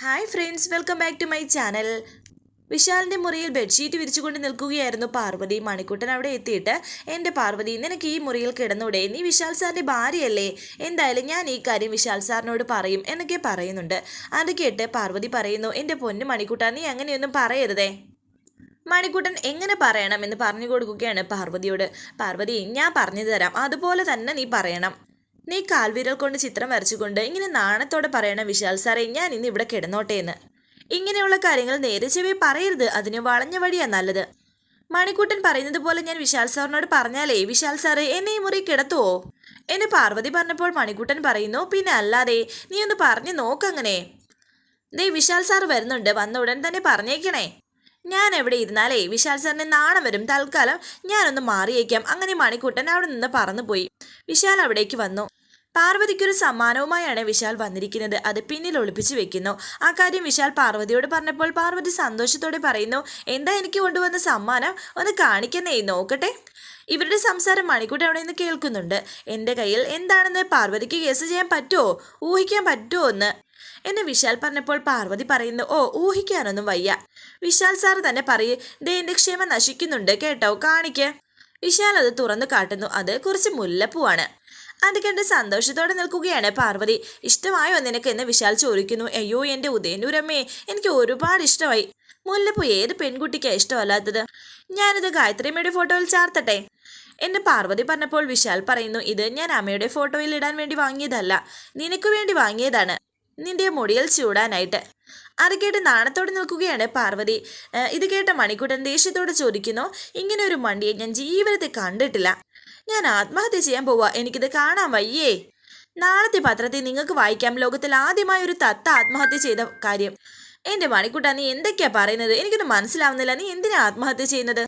Hi friends welcome back to my channel വിശാലിന്റെ മുറിയിൽ bedsheet വിരിച്ചുകൊണ്ട് നിൽക്കുകയായിരുന്നു പാർവതി. മണിക്കുട്ടൻ അവിടെ എത്തിയിട്ട് എന്റെ പാർവതി നിനക്ക് ഈ മുറിയിൽ കിടന്നൂടെ? നീ വിശാൽ സാറിന്റെ ഭാര്യയല്ലേ? എന്തായാലും ഞാൻ ഈ കാര്യം വിശാൽ സാറിനോട് പറയും എന്നൊക്കെ പറയുന്നുണ്ട്. അത് കേട്ട് പാർവതി പറയുന്നു എന്റെ പൊന്നു മണിക്കുട്ട നീ അങ്ങനെയൊന്നും പറയരുതേ. മണിക്കുട്ടൻ എങ്ങനെ പറയണം? എന്ന് പറഞ്ഞു കൊടുക്കുകയാണ് പാർവതിയോട്. പാർവതി ഞാൻ പറഞ്ഞു തരാം. അതുപോലെ തന്നെ നീ പറയണം. നീ കാൽവിരൽ കൊണ്ട് ചിത്രം വരച്ചുകൊണ്ട് ഇങ്ങനെ നാണത്തോടെ പറയണം വിശാൽ സാറേ ഞാൻ ഇന്ന് ഇവിടെ കിടന്നോട്ടെ എന്ന്. ഇങ്ങനെയുള്ള കാര്യങ്ങൾ നേരെ ചെവി പറയരുത് അതിന് വളഞ്ഞ വഴിയാ നല്ലത്. മണിക്കൂട്ടൻ പറയുന്നത് പോലെ ഞാൻ വിശാൽ സാറിനോട് പറഞ്ഞാലേ വിശാൽ സാറ് എന്നെ ഈ മുറി കിടത്തുവോ? എന്നെ പാർവതി പറഞ്ഞപ്പോൾ മണിക്കൂട്ടൻ പറയുന്നു പിന്നെ അല്ലാതെ നീ ഒന്ന് പറഞ്ഞു നോക്കങ്ങനെ ദേ വിശാൽ സാർ വരുന്നുണ്ട് വന്ന ഉടൻ തന്നെ പറഞ്ഞേക്കണേ. ഞാൻ എവിടെ ഇരുന്നാലേ വിശാൽ സാറിന് നാണം വരും തൽക്കാലം ഞാനൊന്ന് മാറിയേക്കാം. അങ്ങനെ മണിക്കൂട്ടൻ അവിടെ നിന്ന് പറന്നുപോയി. വിശാൽ അവിടേക്ക് വന്നു. പാർവതിക്കൊരു സമ്മാനവുമായാണ് വിശാൽ വന്നിരിക്കുന്നത്. അത് പിന്നിൽ ഒളിപ്പിച്ചു വെക്കുന്നു. ആ കാര്യം വിശാൽ പാർവതിയോട് പറഞ്ഞപ്പോൾ പാർവതി സന്തോഷത്തോടെ പറയുന്നു എന്താ എനിക്ക് കൊണ്ടുവന്ന സമ്മാനം? ഒന്ന് കാണിക്കുന്നേ നോക്കട്ടെ. ഇവരുടെ സംസാരം മണിക്കൂട്ടി അവിടെ നിന്ന് കേൾക്കുന്നുണ്ട്. എന്റെ കയ്യിൽ എന്താണെന്ന് പാർവതിക്ക് കേസ് ചെയ്യാൻ പറ്റുമോ ഊഹിക്കാൻ പറ്റുമോ എന്ന്? എന്നെ വിശാൽ പറഞ്ഞപ്പോൾ പാർവതി പറയുന്നു ഓ ഊഹിക്കാനൊന്നും വയ്യ. വിശാൽ സാർ തന്നെ പറയേ ദേ എന്റെ ക്ഷമ നശിക്കുന്നുണ്ട്. കേട്ടോ കാണിക്ക്. വിശാൽ അത് തുറന്നു കാട്ടുന്നു. അത് കുറച്ച് മുല്ലപ്പൂവാണ്. അത് കണ്ട് സന്തോഷത്തോടെ നിൽക്കുകയാണ് പാർവതി. ഇഷ്ടമായോ നിനക്ക്? എന്ന് വിശാൽ ചോദിക്കുന്നു. അയ്യോ എന്റെ ഉദയനൂരമ്മേ എനിക്ക് ഒരുപാട് ഇഷ്ടമായി. മുല്ലപ്പൂ ഏത് പെൺകുട്ടിക്കാ ഇഷ്ടമല്ലാത്തത്? ഞാനിത് ഗായത്രിയമ്മയുടെ ഫോട്ടോയിൽ ചാർത്തട്ടെ. എന്നെ പാർവതി പറഞ്ഞപ്പോൾ വിശാൽ പറയുന്നു ഇത് ഞാൻ അമ്മയുടെ ഫോട്ടോയിൽ ഇടാൻ വേണ്ടി വാങ്ങിയതല്ല. നിനക്ക് വേണ്ടി വാങ്ങിയതാണ്. നിന്റെ മുടിയിൽ ചൂടാനായിട്ട്. അത് കേട്ട് നാണത്തോടെ നിൽക്കുകയാണ് പാർവതി. ഇത് കേട്ട മണിക്കുട്ടൻ ദേഷ്യത്തോടെ ചോദിക്കുന്നു ഇങ്ങനെ ഒരു മണ്ടിയെ ഞാൻ ജീവിതത്തിൽ കണ്ടിട്ടില്ല. ഞാൻ ആത്മഹത്യ ചെയ്യാൻ പോവാ. എനിക്കിത് കാണാൻ വയ്യേ. നാളത്തെ പത്രത്തിൽ നിങ്ങൾക്ക് വായിക്കാം. ലോകത്തിൽ ആദ്യമായി ഒരു തത്ത ആത്മഹത്യ ചെയ്ത കാര്യം. എന്റെ മണിക്കുട്ട നീ എന്തൊക്കെയാ പറയുന്നത്? എനിക്കൊന്നും മനസ്സിലാവുന്നില്ല. നീ എന്തിനാ ആത്മഹത്യ ചെയ്യുന്നത്?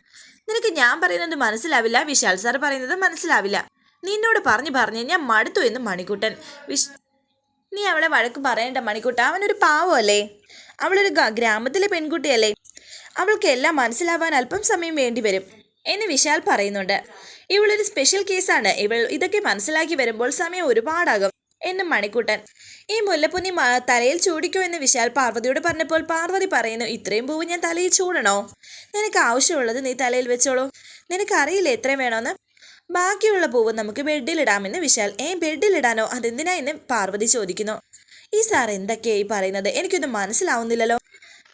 നിനക്ക് ഞാൻ പറയുന്നത് മനസ്സിലാവില്ല. വിശാൽ സാർ പറയുന്നത് മനസ്സിലാവില്ല. നിന്നോട് പറഞ്ഞു പറഞ്ഞ് ഞാൻ മടുത്തു എന്ന് മണിക്കുട്ടൻ. വിശ് നീ അവളെ വഴക്ക് പറയണ്ട മണിക്കുട്ട. അവനൊരു പാവമല്ലേ? അവളൊരു ഗ്രാമത്തിലെ പെൺകുട്ടിയല്ലേ? അവൾക്ക് എല്ലാം മനസ്സിലാവാൻ അല്പം സമയം വേണ്ടി വരും എന്ന് വിശാൽ പറയുന്നുണ്ട്. ഇവളൊരു സ്പെഷ്യൽ കേസാണ് ഇവൾ ഇതൊക്കെ മനസ്സിലാക്കി വരുമ്പോൾ സമയം ഒരുപാടാകും എന്ന് മണിക്കുട്ടൻ. ഈ മുല്ലപ്പുന്നി തലയിൽ ചൂടിക്കോ എന്ന് വിശാൽ പാർവതിയോട് പറഞ്ഞപ്പോൾ പാർവതി പറയുന്നു ഇത്രയും പൂവ് ഞാൻ തലയിൽ ചൂടണോ? നിനക്ക് ആവശ്യമുള്ളത് നീ തലയിൽ വെച്ചോളൂ. നിനക്കറിയില്ല എത്രയും വേണോന്ന്? ബാക്കിയുള്ള പൂവ് നമുക്ക് ബെഡിലിടാമെന്ന് വിശാൽ ഏ ബെഡിലിടാനോ അതെന്തിനാ? എന്ന് പാർവതി ചോദിക്കുന്നു. ഈ സാർ എന്തൊക്കെയായി പറയുന്നത്? എനിക്കൊന്നും മനസ്സിലാവുന്നില്ലല്ലോ.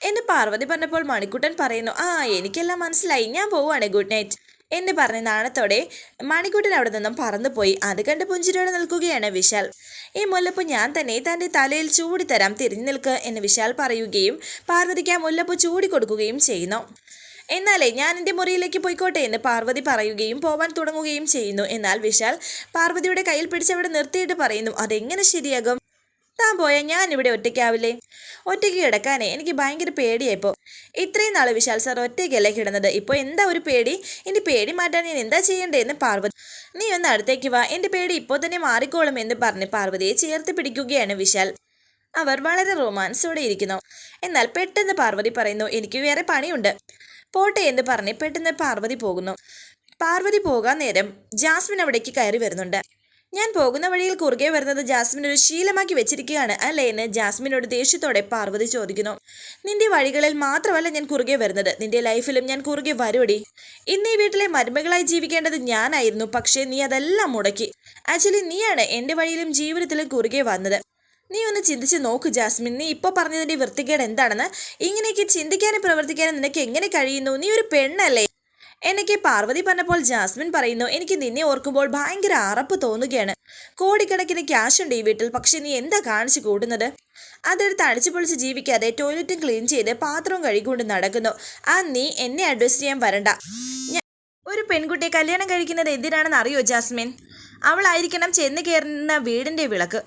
എന്ന് പാർവതി പറഞ്ഞപ്പോൾ മണിക്കുട്ടൻ പറയുന്നു ആ എനിക്കെല്ലാം മനസ്സിലായി. ഞാൻ പോവുകയാണ്. Good night. എന്ന് പറഞ്ഞ നാണത്തോടെ മണിക്കുട്ടൻ അവിടെ നിന്നും പറന്നുപോയി അത് കണ്ട് പുഞ്ചിരിയോടെ നിൽക്കുകയാണ് വിശാൽ. ഈ മുല്ലപ്പ് ഞാൻ തന്നെ തന്റെ തലയിൽ ചൂടിത്തരാം തിരിഞ്ഞു നിൽക്ക് എന്ന് വിശാൽ പറയുകയും പാർവതിക്ക് ആ മുല്ലപ്പ് ചൂടി കൊടുക്കുകയും ചെയ്യുന്നു. എന്നാലേ ഞാൻ എന്റെ മുറിയിലേക്ക് പോയിക്കോട്ടെ എന്ന് പാർവതി പറയുകയും പോവാൻ തുടങ്ങുകയും ചെയ്യുന്നു. എന്നാൽ വിശാൽ പാർവതിയുടെ കയ്യിൽ പിടിച്ചവിടെ നിർത്തിയിട്ട് പറയുന്നു അതെങ്ങനെ ശരിയാകും? താൻ പോയാൽ ഞാൻ ഇവിടെ ഒറ്റയ്ക്കാവില്ലേ ഒറ്റയ്ക്ക് കിടക്കാനേ എനിക്ക് ഭയങ്കര പേടിയായിപ്പോൾ ഇത്രയും നാൾ വിശാൽ സാർ ഒറ്റയ്ക്കല്ലേ കിടന്നത്? ഇപ്പോൾ എന്താ ഒരു പേടി? എന്റെ പേടി മാറ്റാൻ ഞാൻ എന്താ ചെയ്യേണ്ടതെന്ന് പാർവതി നീ ഒന്ന് അടുത്തേക്ക് വാ. എന്റെ പേടി ഇപ്പോൾ തന്നെ മാറിക്കോളും എന്ന് പറഞ്ഞ് പാർവതിയെ ചേർത്ത് പിടിക്കുകയാണ് വിശാൽ. അവർ വളരെ റൊമാൻസോടെ ഇരിക്കുന്നു. എന്നാൽ പെട്ടെന്ന് പാർവതി പറയുന്നു എനിക്ക് വേറെ പണിയുണ്ട്. പോട്ടെ എന്ന് പറഞ്ഞ് പെട്ടെന്ന് പാർവതി പോകുന്നു. പാർവതി പോകാൻ നേരം ജാസ്മിൻ അവിടേക്ക് കയറി വരുന്നുണ്ട്. ഞാൻ പോകുന്ന വഴിയിൽ കുറുകെ വരുന്നത് ജാസ്മിൻ ഒരു ശീലമാക്കി വെച്ചിരിക്കുകയാണ്. അല്ലേ എന്ന് ജാസ്മിനോട് ദേഷ്യത്തോടെ പാർവതി ചോദിക്കുന്നു. നിന്റെ വഴികളിൽ മാത്രമല്ല ഞാൻ കുറുകെ വരുന്നത്. നിന്റെ ലൈഫിലും ഞാൻ കുറുകെ വരുവടി. ഇന്ന് ഈ വീട്ടിലെ മരുമകളായി ജീവിക്കേണ്ടത് ഞാനായിരുന്നു. പക്ഷേ നീ അതെല്ലാം മുടക്കി. ആക്ച്വലി നീയാണ് എന്റെ വഴിയിലും ജീവിതത്തിലും കുറുകെ വന്നത്. നീ ഒന്ന് ചിന്തിച്ച് നോക്ക് ജാസ്മിൻ. നീ ഇപ്പോൾ പറഞ്ഞതിന്റെ വൃത്തികേട് എന്താണെന്ന്? ഇങ്ങനെയൊക്കെ ചിന്തിക്കാനും പ്രവർത്തിക്കാനും നിനക്ക് എങ്ങനെ കഴിയുന്നു? നീ ഒരു പെണ്ണല്ലേ? എനിക്ക് പാർവതി പറഞ്ഞപ്പോൾ ജാസ്മിൻ പറയുന്നു എനിക്ക് നിന്നെ ഓർക്കുമ്പോൾ ഭയങ്കര അറപ്പ് തോന്നുകയാണ്. കോടിക്കണക്കിന് ക്യാഷ് ഉണ്ട് ഈ വീട്ടിൽ പക്ഷെ നീ എന്താ കാണിച്ചു കൂടുന്നത്? അതെടുത്ത് അടിച്ചു പൊളിച്ച് ജീവിക്കാതെ ടോയ്ലറ്റും ക്ലീൻ ചെയ്ത് പാത്രവും കഴുകിക്കൊണ്ട് നടക്കുന്നു. ആ നീ എന്നെ അഡ്രസ് ചെയ്യാൻ വരണ്ട. ഒരു പെൺകുട്ടിയെ കല്യാണം കഴിക്കുന്നത് എന്തിനാണെന്ന് അറിയോ ജാസ്മിൻ? അവളായിരിക്കണം ചെന്ന് കയറുന്ന വീടിന്റെ വിളക്ക്.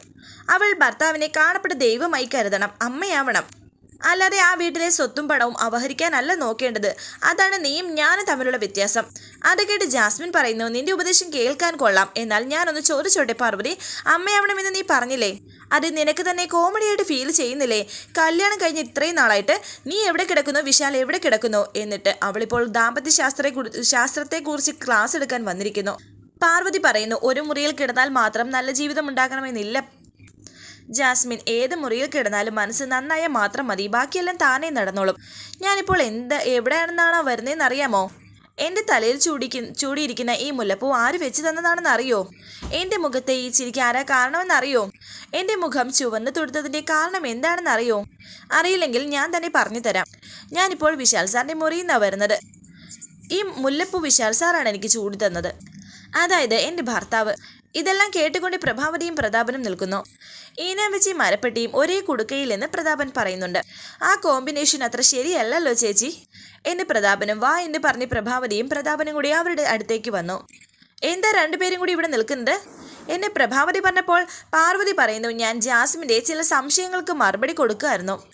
അവൾ ഭർത്താവിനെ കാണപ്പെട്ട ദൈവമായി കരുതണം അമ്മയാവണം. അല്ലാതെ ആ വീട്ടിലെ സ്വത്തും പണവും അപഹരിക്കാനല്ല നോക്കേണ്ടത്. അതാണ് നീയും ഞാനും തമ്മിലുള്ള വ്യത്യാസം. അത് കേട്ട് ജാസ്മിൻ പറയുന്നു നിന്റെ ഉപദേശം കേൾക്കാൻ കൊള്ളാം. എന്നാൽ ഞാനൊന്ന് ചോദിച്ചോട്ടെ പാർവതി? അമ്മയാവണമെന്ന് നീ പറഞ്ഞില്ലേ? അത് നിനക്ക് തന്നെ കോമഡിയായിട്ട് ഫീൽ ചെയ്യുന്നില്ലേ? കല്യാണം കഴിഞ്ഞ് ഇത്രയും നാളായിട്ട് നീ എവിടെ കിടക്കുന്നു? വിശാൽ എവിടെ കിടക്കുന്നു? എന്നിട്ട് അവളിപ്പോൾ ദാമ്പത്യ ശാസ്ത്രത്തെ ശാസ്ത്രത്തെക്കുറിച്ച് ക്ലാസ് എടുക്കാൻ വന്നിരിക്കുന്നു. പാർവതി പറയുന്നു ഒരു മുറിയിൽ കിടന്നാൽ മാത്രം നല്ല ജീവിതം ഉണ്ടാകണമെന്നില്ല ജാസ്മിൻ ഏത് മുറിയിൽ കിടന്നാലും മനസ്സ് നന്നായ മാത്രം മതി. ബാക്കിയെല്ലാം താനേ നടന്നോളും. ഞാനിപ്പോൾ എന്ത് എവിടെയാണെന്നാണോ വരുന്നതെന്ന് അറിയാമോ എന്റെ തലയിൽ ചൂടിക്ക് ചൂടിയിരിക്കുന്ന ഈ മുല്ലപ്പൂ ആര് വെച്ച് തന്നതാണെന്ന് അറിയോ എന്റെ മുഖത്തെ ഈ ചിരിക്ക് ആരാ കാരണമെന്ന് അറിയോ എന്റെ മുഖം ചുവന്ന് തൊടുത്തതിന്റെ കാരണം എന്താണെന്ന് അറിയോ അറിയില്ലെങ്കിൽ ഞാൻ തന്നെ പറഞ്ഞു തരാം. ഞാനിപ്പോൾ വിശാൽ സാറിന്റെ മുറിയിൽ നിന്നാണ് വരുന്നത്. ഈ മുല്ലപ്പൂ വിശാൽ സാറാണ് എനിക്ക് ചൂടി തന്നത്. അതായത് എന്റെ ഭർത്താവ്. ഇതെല്ലാം കേട്ടുകൊണ്ട് പ്രഭാവതിയും പ്രതാപനും നിൽക്കുന്നു. ഈനം വെച്ച് മരപ്പെട്ടിയും ഒരേ കുടുക്കയിൽ എന്ന് പ്രതാപൻ പറയുന്നുണ്ട്. ആ കോമ്പിനേഷൻ അത്ര ശരിയല്ലല്ലോ ചേച്ചി. എന്ന് പ്രതാപനും വാ എന്ന് പറഞ്ഞ് പ്രഭാവതിയും പ്രതാപനും കൂടി അവരുടെ അടുത്തേക്ക് വന്നു. എന്താ രണ്ടുപേരും കൂടി ഇവിടെ നിൽക്കുന്നത്? എന്നെ പ്രഭാവതി പറഞ്ഞപ്പോൾ പാർവതി പറയുന്നു ഞാൻ ജാസ്മിന്റെ ചില സംശയങ്ങൾക്ക് മറുപടി കൊടുക്കുമായിരുന്നു.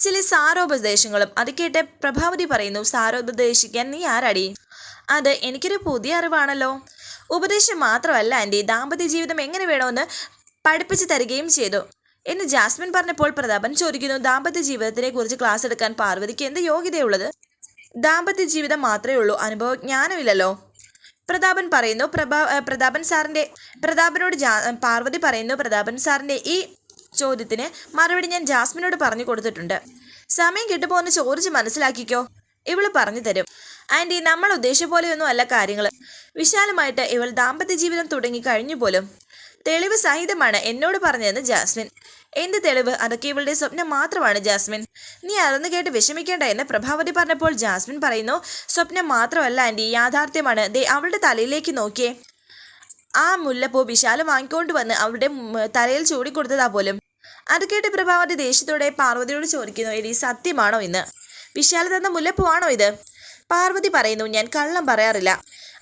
ചില സാരോപദേശങ്ങളും. അത് കേട്ട് പ്രഭാവതി പറയുന്നു സാരോപദേശിക്കാൻ നീ ആരാടി? അത് എനിക്കൊരു പുതിയ അറിവാണല്ലോ. ഉപദേശം മാത്രമല്ല എന്റെ ദാമ്പത്യ ജീവിതം എങ്ങനെ വേണമെന്ന് പഠിപ്പിച്ചു തരികയും ചെയ്തു. എന്ന് ജാസ്മിൻ പറഞ്ഞപ്പോൾ പ്രതാപൻ ചോദിക്കുന്നു ദാമ്പത്യ ജീവിതത്തിനെ കുറിച്ച് ക്ലാസ് എടുക്കാൻ പാർവതിക്ക് എന്ത് യോഗ്യതയുള്ളത്? ദാമ്പത്യ ജീവിതം മാത്രമേ ഉള്ളൂ. അനുഭവജ്ഞാനമില്ലല്ലോ പ്രതാപൻ പറയുന്നു പ്രഭാ പ്രതാപൻ സാറിന്റെ പ്രതാപനോട് ജാ പാർവതി പറയുന്നു പ്രതാപൻ സാറിന്റെ ഈ ചോദ്യത്തിന് മറുപടി ഞാൻ ജാസ്മിനോട് പറഞ്ഞു കൊടുത്തിട്ടുണ്ട്. സമയം കിട്ടുമ്പോൾ ഒന്ന് ചോദിച്ച് മനസ്സിലാക്കിക്കോ. ഇവൾ പറഞ്ഞു തരും. ആന്റി നമ്മൾ ഉദ്ദേശിച്ച പോലെയൊന്നും അല്ല കാര്യങ്ങൾ വിശാലമായിട്ട് ഇവൾ ദാമ്പത്യ ജീവിതം തുടങ്ങി കഴിഞ്ഞു പോലും. തെളിവ് സഹിതമാണ് എന്നോട് പറഞ്ഞതെന്ന് ജാസ്മിൻ. എന്ത് തെളിവ്? അതൊക്കെ ഇവളുടെ സ്വപ്നം മാത്രമാണ് ജാസ്മിൻ. നീ അതൊന്ന് കേട്ട് വിഷമിക്കേണ്ട എന്ന് പ്രഭാവതി പറഞ്ഞപ്പോൾ ജാസ്മിൻ പറയുന്നു സ്വപ്നം മാത്രമല്ല ആന്റി യാഥാർത്ഥ്യമാണ്. ദേ അവളുടെ തലയിലേക്ക് നോക്കിയേ. ആ മുല്ലപ്പൂ വിശാലം വാങ്ങിക്കൊണ്ട് വന്ന് അവളുടെ തലയിൽ ചൂടിക്കൊടുത്തതാ പോലും. അത് കേട്ട് പ്രഭാവതി ദേഷ്യത്തോടെ പാർവതിയോട് ചോദിക്കുന്നു എടി സത്യമാണോ ഇന്ന്? വിശാല തന്ന മുല്ലപ്പൂ ആണോ ഇത്? പാർവതി പറയുന്നു ഞാൻ കള്ളം പറയാറില്ല.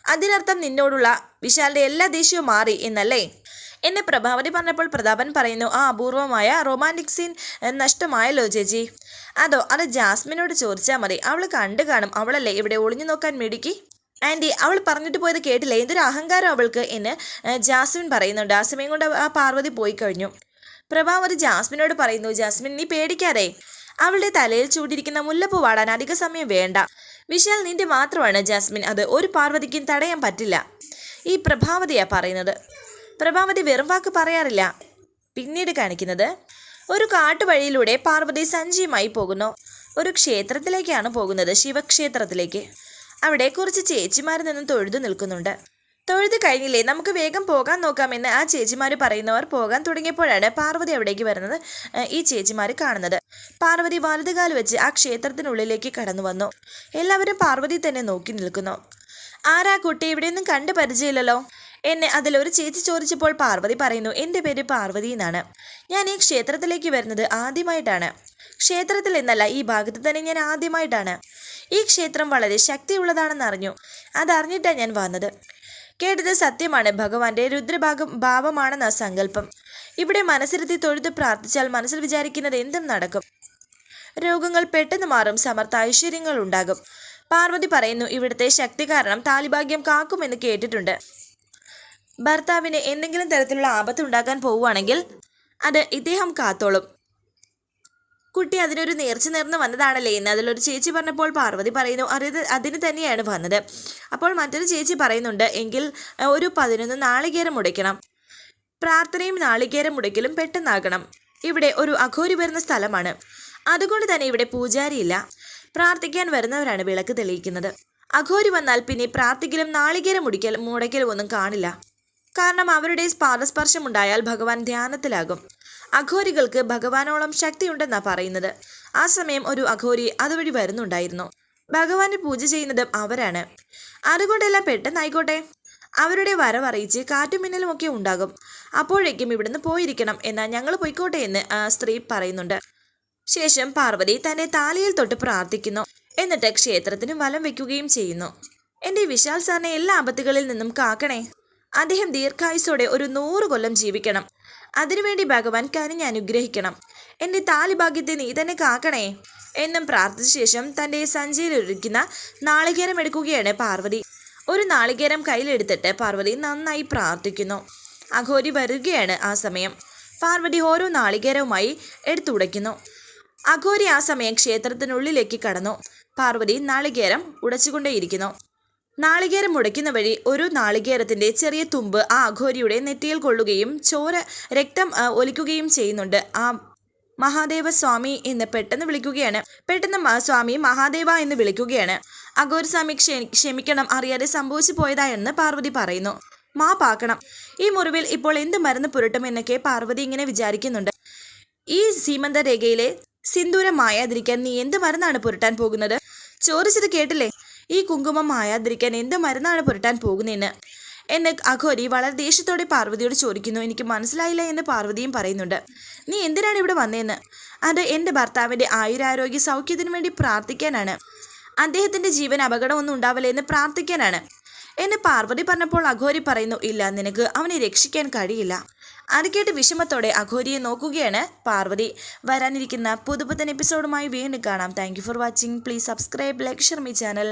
അതിനർത്ഥം നിന്നോടുള്ള വിശാലിന്റെ എല്ലാ ദേഷ്യവും മാറി എന്നല്ലേ? എന്നെ പ്രഭാവതി പറഞ്ഞപ്പോൾ പ്രതാപൻ പറയുന്നു ആ അപൂർവമായ റൊമാന്റിക് സീൻ നഷ്ടമായല്ലോ ചേച്ചി. അതോ അത് ജാസ്മിനോട് ചോദിച്ചാൽ മതി. അവൾ കണ്ടു കാണും. അവളല്ലേ ഇവിടെ ഒളിഞ്ഞു നോക്കാൻ മിടുക്കി? ആന്റി അവൾ പറഞ്ഞിട്ട് പോയത് കേട്ടില്ലേ? എന്തൊരു അഹങ്കാരം അവൾക്ക് എന്ന് ജാസ്മിൻ പറയുന്നുണ്ട് ആ സമയം കൊണ്ട് ആ പാർവതി പോയി കഴിഞ്ഞു. പ്രഭാവതി ജാസ്മിനോട് പറയുന്നു ജാസ്മിൻ നീ പേടിക്കാതെ. അവളുടെ തലയിൽ ചൂടിയിരിക്കുന്ന മുല്ലപ്പൂ വാടാൻ അധിക സമയം വേണ്ട. വിശാൽ നിന്റെ മാത്രമാണ് ജാസ്മിൻ. അത് ഒരു പാർവതിക്കും തടയാൻ പറ്റില്ല. ഈ പ്രഭാവതിയാ പറയുന്നത്. പ്രഭാവതി വെറും വാക്ക് പറയാറില്ല. പിന്നീട് കാണിക്കുന്നത് ഒരു കാട്ടുവഴിയിലൂടെ പാർവതി സഞ്ജയുമായി പോകുന്നു. ഒരു ക്ഷേത്രത്തിലേക്കാണ് പോകുന്നത് ശിവക്ഷേത്രത്തിലേക്ക്. അവിടെ കുറച്ച് ചേച്ചിമാരിൽ നിന്നും തൊഴുതു നിൽക്കുന്നുണ്ട്. തൊഴുത് കഴിഞ്ഞില്ലേ? നമുക്ക് വേഗം പോകാൻ നോക്കാമെന്ന് ആ ചേച്ചിമാർ പറയുന്നവർ പോകാൻ തുടങ്ങിയപ്പോഴാണ് പാർവതി അവിടേക്ക് വരുന്നത് ഈ ചേച്ചിമാർ കാണുന്നത്. പാർവതി വലതുകാൽ വെച്ച് ആ ക്ഷേത്രത്തിനുള്ളിലേക്ക് കടന്നു വന്നു. എല്ലാവരും പാർവതി തന്നെ നോക്കി നിൽക്കുന്നു. ആരാ കുട്ടി? ഇവിടെയൊന്നും കണ്ടു പരിചയമില്ലല്ലോ? എന്നെ അതിലൊരു ചേച്ചി ചോദിച്ചപ്പോൾ പാർവതി പറയുന്നു എന്റെ പേര് പാർവതി എന്നാണ്. ഞാൻ ഈ ക്ഷേത്രത്തിലേക്ക് വരുന്നത് ആദ്യമായിട്ടാണ്. ക്ഷേത്രത്തിൽ എന്നല്ല ഈ ഭാഗത്ത് തന്നെ ഞാൻ ആദ്യമായിട്ടാണ്. ഈ ക്ഷേത്രം വളരെ ശക്തിയുള്ളതാണെന്ന് അറിഞ്ഞു അതറിഞ്ഞിട്ടാണ് ഞാൻ വന്നത്. കേട്ടത് സത്യമാണ്. ഭഗവാന്റെ രുദ്രഭാഗം ഭാവമാണെന്ന സങ്കല്പം. ഇവിടെ മനസ്സിരുത്തി തൊഴുത് പ്രാർത്ഥിച്ചാൽ മനസ്സിൽ വിചാരിക്കുന്നത് എന്തും നടക്കും. രോഗങ്ങൾ പെട്ടെന്ന് മാറും സമർത്ഥ ഐശ്വര്യങ്ങൾ ഉണ്ടാകും. പാർവതി പറയുന്നു ഇവിടുത്തെ ശക്തി കാരണം താലിഭാഗ്യം കാക്കുമെന്ന് കേട്ടിട്ടുണ്ട്. ഭർത്താവിന് എന്തെങ്കിലും തരത്തിലുള്ള ആപത്ത് ഉണ്ടാക്കാൻ പോവുകയാണെങ്കിൽ അത് ഇദ്ദേഹം കാത്തോളും. കുട്ടി അതിനൊരു നേർച്ച നേർന്ന് വന്നതാണല്ലേ എന്ന് അതിലൊരു ചേച്ചി പറഞ്ഞപ്പോൾ പാർവതി പറയുന്നു അറിയത് അതിന് തന്നെയാണ് വന്നത്. അപ്പോൾ മറ്റൊരു ചേച്ചി പറയുന്നുണ്ട് എങ്കിൽ ഒരു പതിനൊന്ന് നാളികേരം മുടയ്ക്കണം. പ്രാർത്ഥനയും നാളികേരം മുടക്കലും പെട്ടെന്നാകണം. ഇവിടെ ഒരു അഘോരി വരുന്ന സ്ഥലമാണ്. അതുകൊണ്ട് തന്നെ ഇവിടെ പൂജാരിയില്ല. പ്രാർത്ഥിക്കാൻ വരുന്നവരാണ് വിളക്ക് തെളിയിക്കുന്നത്. അഘോരി വന്നാൽ പിന്നെ പ്രാർത്ഥിക്കലും നാളികേരം മുടിക്കലും മുടക്കലും ഒന്നും കാണില്ല. കാരണം അവരുടെ പാദസ്പർശമുണ്ടായാൽ ഭഗവാൻ ധ്യാനത്തിലാകും. അഘോരികൾക്ക് ഭഗവാനോളം ശക്തിയുണ്ടെന്നാ പറയുന്നത്. ആ സമയം ഒരു അഘോരി അതുവഴി വരുന്നുണ്ടായിരുന്നു. ഭഗവാനെ പൂജ ചെയ്യുന്നതും അവരാണ്. അതുകൊണ്ടെല്ലാം പെട്ടെന്നായിക്കോട്ടെ. അവരുടെ വരവറിയിച്ച് കാറ്റും മിന്നലും ഒക്കെ ഉണ്ടാകും. അപ്പോഴേക്കും ഇവിടുന്ന് പോയിരിക്കണം എന്നാൽ ഞങ്ങൾ പോയിക്കോട്ടെ എന്ന് ആ സ്ത്രീ പറയുന്നുണ്ട്. ശേഷം പാർവതി തന്റെ താലിയിൽ തൊട്ട് പ്രാർത്ഥിക്കുന്നു. എന്നിട്ട് ക്ഷേത്രത്തിന് വലം വെക്കുകയും ചെയ്യുന്നു. എന്റെ വിശാൽ സാറിനെ എല്ലാ ആപത്തുകളിൽ നിന്നും കാക്കണേ. അദ്ദേഹം ദീർഘായുസോടെ ഒരു നൂറ് കൊല്ലം ജീവിക്കണം. അതിനുവേണ്ടി ഭഗവാൻ കനിഞ്ഞ് അനുഗ്രഹിക്കണം. എന്റെ താലിഭാഗ്യത്തെ നീ തന്നെ കാക്കണേ. എന്നും പ്രാർത്ഥിച്ച ശേഷം തന്റെ സഞ്ചിയിൽ സഞ്ചിയിലൊരുക്കുന്ന നാളികേരം എടുക്കുകയാണ് പാർവതി. ഒരു നാളികേരം കയ്യിലെടുത്തിട്ട് പാർവതി നന്നായി പ്രാർത്ഥിക്കുന്നു. അഘോരി വരികയാണ് ആ സമയം. പാർവതി ഓരോ നാളികേരവുമായി എടുത്തുടയ്ക്കുന്നു അഘോരി ആ സമയം ക്ഷേത്രത്തിനുള്ളിലേക്ക് കടന്നു. പാർവതി നാളികേരം ഉടച്ചുകൊണ്ടേയിരിക്കുന്നു. നാളികേരം മുടയ്ക്കുന്ന വഴി ഒരു നാളികേരത്തിന്റെ ചെറിയ തുമ്പ് ആ അഘോരിയുടെ നെറ്റിയിൽ കൊള്ളുകയും ചോര രക്തം ഒലിക്കുകയും ചെയ്യുന്നുണ്ട്. ആ മഹാദേവ സ്വാമി എന്ന് പെട്ടെന്ന് വിളിക്കുകയാണ്. പെട്ടെന്ന് സ്വാമി മഹാദേവ എന്ന് വിളിക്കുകയാണ്. അഘോരസ്വാമി ക്ഷേ- ക്ഷമിക്കണം അറിയാതെ സംഭവിച്ചു പോയതായെന്ന് പാർവതി പറയുന്നു. മാ പാക്കണം. ഈ മുറിവിൽ ഇപ്പോൾ എന്ത് മരുന്ന് പുരട്ടും എന്നൊക്കെ പാർവതി ഇങ്ങനെ വിചാരിക്കുന്നുണ്ട്. ഈ സീമന്ത രേഖയിലെ സിന്ദൂരം മായാതിരിക്കാൻ നീ എന്ത് മരുന്നാണ് പുരട്ടാൻ പോകുന്നത്? ചോദിച്ചത് കേട്ടില്ലേ? ഈ കുങ്കുമം മായാതിരിക്കാൻ എന്ത് മരുന്നാണ് പുരട്ടാൻ പോകുന്നതെന്ന് എന്ന് അഘോരി വളരെ ദേഷ്യത്തോടെ പാർവതിയോട് ചോദിക്കുന്നു. എനിക്ക് മനസ്സിലായില്ല എന്ന് പാർവതിയും പറയുന്നുണ്ട്. നീ എന്തിനാണ് ഇവിടെ വന്നതെന്ന് അത് എന്റെ ഭർത്താവിന്റെ ആയുരാരോഗ്യ സൗഖ്യത്തിന് വേണ്ടി പ്രാർത്ഥിക്കാനാണ്. അദ്ദേഹത്തിന്റെ ജീവൻ അപകടമൊന്നും ഉണ്ടാവില്ല എന്ന് പ്രാർത്ഥിക്കാനാണ്. എന്ന് പാർവതി പറഞ്ഞപ്പോൾ അഘോരി പറയുന്നു ഇല്ല നിനക്ക് അവനെ രക്ഷിക്കാൻ കഴിയില്ല. അത് കേട്ട് വിഷമത്തോടെ അഘോരിയെ നോക്കുകയാണ് പാർവതി. വരാനിരിക്കുന്ന പുതുപുത്തൻ എപ്പിസോഡുമായി വീണ്ടും കാണാം. Thank for watching please subscribe like share my channel